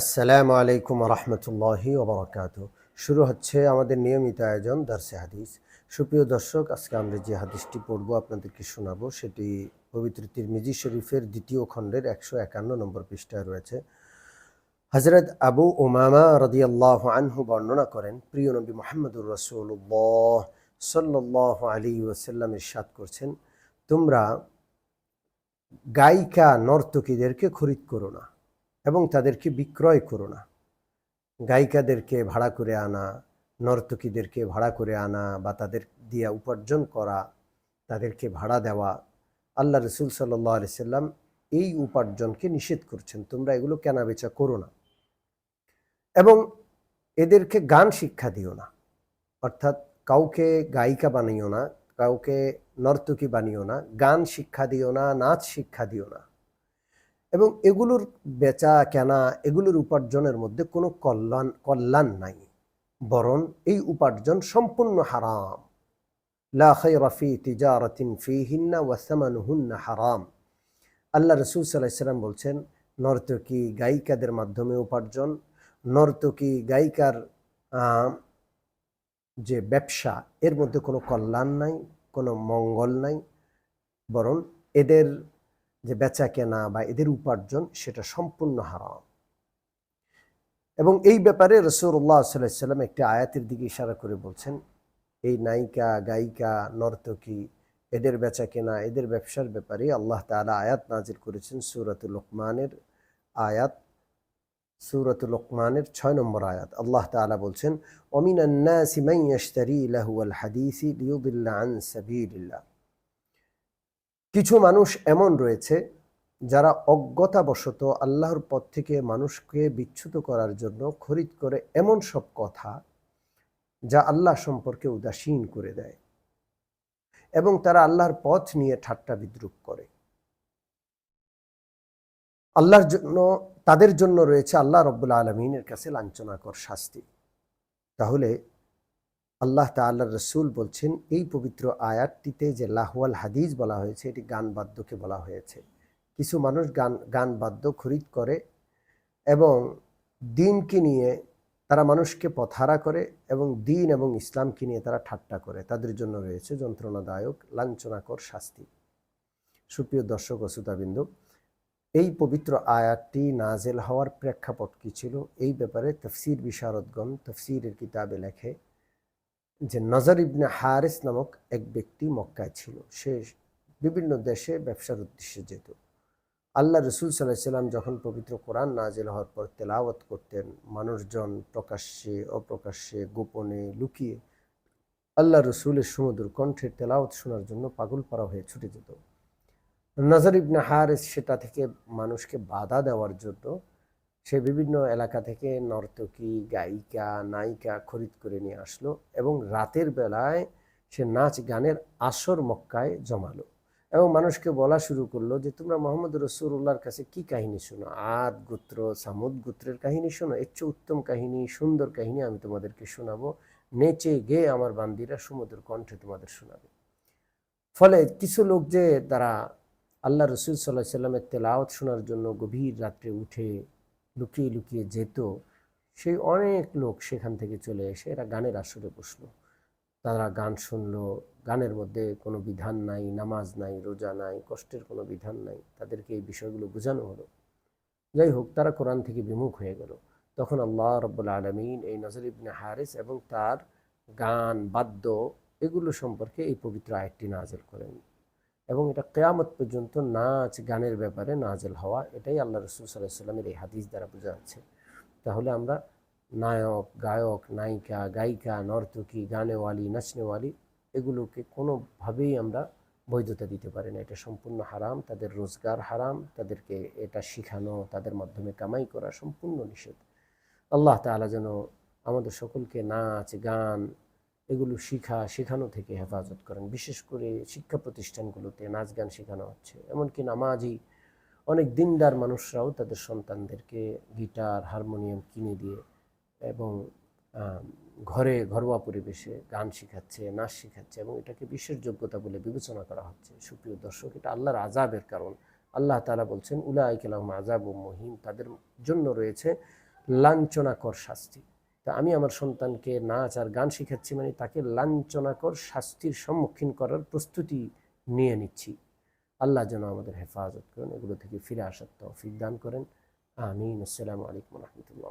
আসসালামু আলাইকুম রহমতুল্লাহি ওবরাকাত শুরু হচ্ছে আমাদের নিয়মিত আয়োজন দার্সে হাদিস। সুপ্রিয় দর্শক, আজকে আমরা যে হাদিসটি পড়ব, আপনাদেরকে শোনাবো, সেটি পবিত্র তিরমিজি শরীফের দ্বিতীয় খণ্ডের একশো একান্ন নম্বর পৃষ্ঠায় রয়েছে। হজরত আবু উমামা রদিয়াল্লাহ আনহু বর্ণনা করেন, প্রিয় নবী মোহাম্মদুর রসুল্লাহ সাল্লাহ আলী ওসাল্লাম ইরশাদ করছেন, তোমরা গায়িকা নর্তকীদেরকে খরিদ করো না। এবং তাদেরকে বিক্রয় করো না। গায়িকাদেরকে ভাড়া করে আনা, নর্তকীদেরকে ভাড়া করে আনা বা তাদের দিয়া উপার্জন করা, তাদেরকে ভাড়া দেওয়া, আল্লাহ রসুল সাল্লাহ আলি সাল্লাম এই উপার্জনকে নিষেধ করছেন। তোমরা এগুলো কেনাবেচা করো না। এবং এদেরকে গান শিক্ষা দিও না। অর্থাৎ কাউকে গায়িকা বানিও না, কাউকে নর্তকী বানিও না, গান শিক্ষা দিও না, নাচ শিক্ষা দিও না। এবং এগুলোর বেচা কেনা, এগুলোর উপার্জনের মধ্যে কোনো কল্যাণ কল্যাণ নাই। বরং এই উপার্জন সম্পূর্ণ হারাম। লা ফি তিজারাতিন ফিহিন্না ওয়া সামানুহুন্না হারাম। আল্লাহ রসুল সাল্লাম বলছেন, নর্তকী গায়িকাদের মাধ্যমে উপার্জন, নর্তকী গায়িকার যে ব্যবসা, এর মধ্যে কোনো কল্যাণ নাই, কোনো মঙ্গল নাই। বরং এদের যে বেচা কেনা বা এদের উপার্জন সেটা সম্পূর্ণ হারাম। এবং এই ব্যাপারে রসুল্লাহ সাল্লাম একটি আয়াতের দিকে ইশারা করে বলছেন, এই নায়িকা, গায়িকা, নর্তকী, এদের বেচা কেনা, এদের ব্যবসার ব্যাপারে আল্লাহ তালা আয়াত নাজির করেছেন সুরাতুল লোকমানের আয়াত সুরাতুল লোকমানের ছয় নম্বর আয়াত। আল্লাহ তালা বলছেন অমিন হাদিসি লিউদিল্লা আন সাবিলিল্লাহ। কিছু মানুষ এমন রয়েছে যারা অজ্ঞতাবশত আল্লাহর পথ থেকে মানুষকে বিচ্যুত করার জন্য খরিদ করে এমন সব কথা যা আল্লাহ সম্পর্কে উদাসীন করে দেয় এবং তারা আল্লাহর পথ নিয়ে ঠাট্টা বিদ্রুপ করে। আল্লাহর জন্য, তাদের জন্য রয়েছে আল্লাহ রব্বুল্লা আলমিনের কাছে লাঞ্ছনাকর শাস্তি। তাহলে আল্লাহ তাল্লাহ রসুল বলছেন, এই পবিত্র আয়াতটিতে যে লাহওয়াল হাদিস বলা হয়েছে, এটি গান বাদ্যকে বলা হয়েছে। কিছু মানুষ গান গান বাদ্য খরিদ করে এবং দিনকে নিয়ে তারা মানুষকে পথারা করে এবং দিন এবং ইসলামকে নিয়ে তারা ঠাট্টা করে। তাদের জন্য রয়েছে যন্ত্রণাদায়ক, লাঞ্ছনাকর শাস্তি। সুপ্রিয় দর্শক ও এই পবিত্র আয়াতটি নাজেল হওয়ার প্রেক্ষাপট কী ছিল? এই ব্যাপারে তফসির বিশারদগণ তফসিরের কিতাবে লেখে যে নজর ইবনে হারিস নামক এক ব্যক্তি মক্কায় ছিল। সে বিভিন্ন দেশে ব্যবসার উদ্দেশ্যে যেত। আল্লাহ রসুল সাল্লাহ সাল্লাম যখন পবিত্র কোরআন নাজেল হওয়ার পর তেলাওয়াত করতেন, মানুষজন প্রকাশ্যে, অপ্রকাশ্যে, গোপনে লুকিয়ে আল্লাহ রসুলের সমুদ্র কণ্ঠের তেলাওয়াত শোনার জন্য পাগল পাড়া হয়ে ছুটে যেত। নজর ইবনে হারিস সেটা থেকে মানুষকে বাধা দেওয়ার জন্য সে বিভিন্ন এলাকা থেকে নর্তকী, গায়িকা, নায়িকা খরিদ করে নিয়ে আসলো এবং রাতের বেলায় সে নাচ গানের আসর মক্কায় জমালো এবং মানুষকে বলা শুরু করল যে, তোমরা মোহাম্মদ রসুল্লাহর কাছে কি কাহিনী শোনো? আদ গোত্র, সামুদ গোত্রের কাহিনী শোনো? এর চেয়ে উত্তম কাহিনী, সুন্দর কাহিনী আমি তোমাদেরকে শোনাবো। নেচে গেয়ে আমার বান্দিরা সমুদ্র কণ্ঠে তোমাদের শোনাবে। ফলে কিছু লোক যে, তারা আল্লাহ রসুল সাল্লাহ সাল্লামের তেলাওয়াত শোনার জন্য গভীর রাত্রে উঠে লুকিয়ে লুকিয়ে যেত, সেই অনেক লোক সেখান থেকে চলে এসে এরা গানের আসরে বসল। তারা গান শুনলো, গানের মধ্যে কোনো বিধান নাই, নামাজ নাই, রোজা নাই, কষ্টের কোনো বিধান নাই, তাদেরকে এই বিষয়গুলো বোঝানো হলো। যাই হোক, তারা কোরআন থেকে বিমুখ হয়ে গেল। তখন আল্লাহ রব্বুল আলমিন এই নজর ইবনে হারিস এবং তার গান, বাদ্য, এগুলো সম্পর্কে এই পবিত্র আয়টি নাজেল করেন। এবং এটা কেয়ামত পর্যন্ত নাচ গানের ব্যাপারে নাজেল হওয়া, এটাই আল্লাহ রসুল সাল্লাহ সাল্লামের এই হাদিস দ্বারা বোঝা যাচ্ছে। তাহলে আমরা নায়ক, গায়ক, নায়িকা, গায়িকা, নর্তকী, গানেওয়ালি, নাচনেওয়ালি, এগুলোকে কোনোভাবেই আমরা বৈধতা দিতে পারি না। এটা সম্পূর্ণ হারাম, তাদের রোজগার হারাম, তাদেরকে এটা শিখানো, তাদের মাধ্যমে কামাই করা সম্পূর্ণ নিষেধ। আল্লাহ তালা যেন আমাদের সকলকে নাচ, গান এগুলো শিখা, শেখানো থেকে হেফাজত করেন। বিশেষ করে শিক্ষা প্রতিষ্ঠানগুলোতে নাচ গান শেখানো হচ্ছে। এমনকি নামাজি অনেক দিনদার মানুষরাও তাদের সন্তানদেরকে গিটার, হারমোনিয়াম কিনে দিয়ে এবং ঘরে ঘরোয়া পরিবেশে গান শেখাচ্ছে, নাচ শেখাচ্ছে এবং এটাকে বিশেষ যোগ্যতা বলে বিবেচনা করা হচ্ছে। সুপ্রিয় দর্শক, এটা আল্লাহর আজাবের কারণ। আল্লাহ তালা বলছেন উলা আইকালাম আজাব ও মহিম। তাদের জন্য রয়েছে লাঞ্ছনাকর শাস্তি। তা আমি আমার সন্তানকে নাচ আর গান শিখাচ্ছি মানে তাকে লাঞ্ছনাকর শাস্তির সম্মুখীন করার প্রস্তুতি নিয়ে নিচ্ছি। আল্লাহ যেন আমাদের হেফাজত করেন, এগুলো থেকে ফিরে আসার তৌফিক দান করেন। আমিন। আসসালামু আলাইকুম রহমতুল্লাহ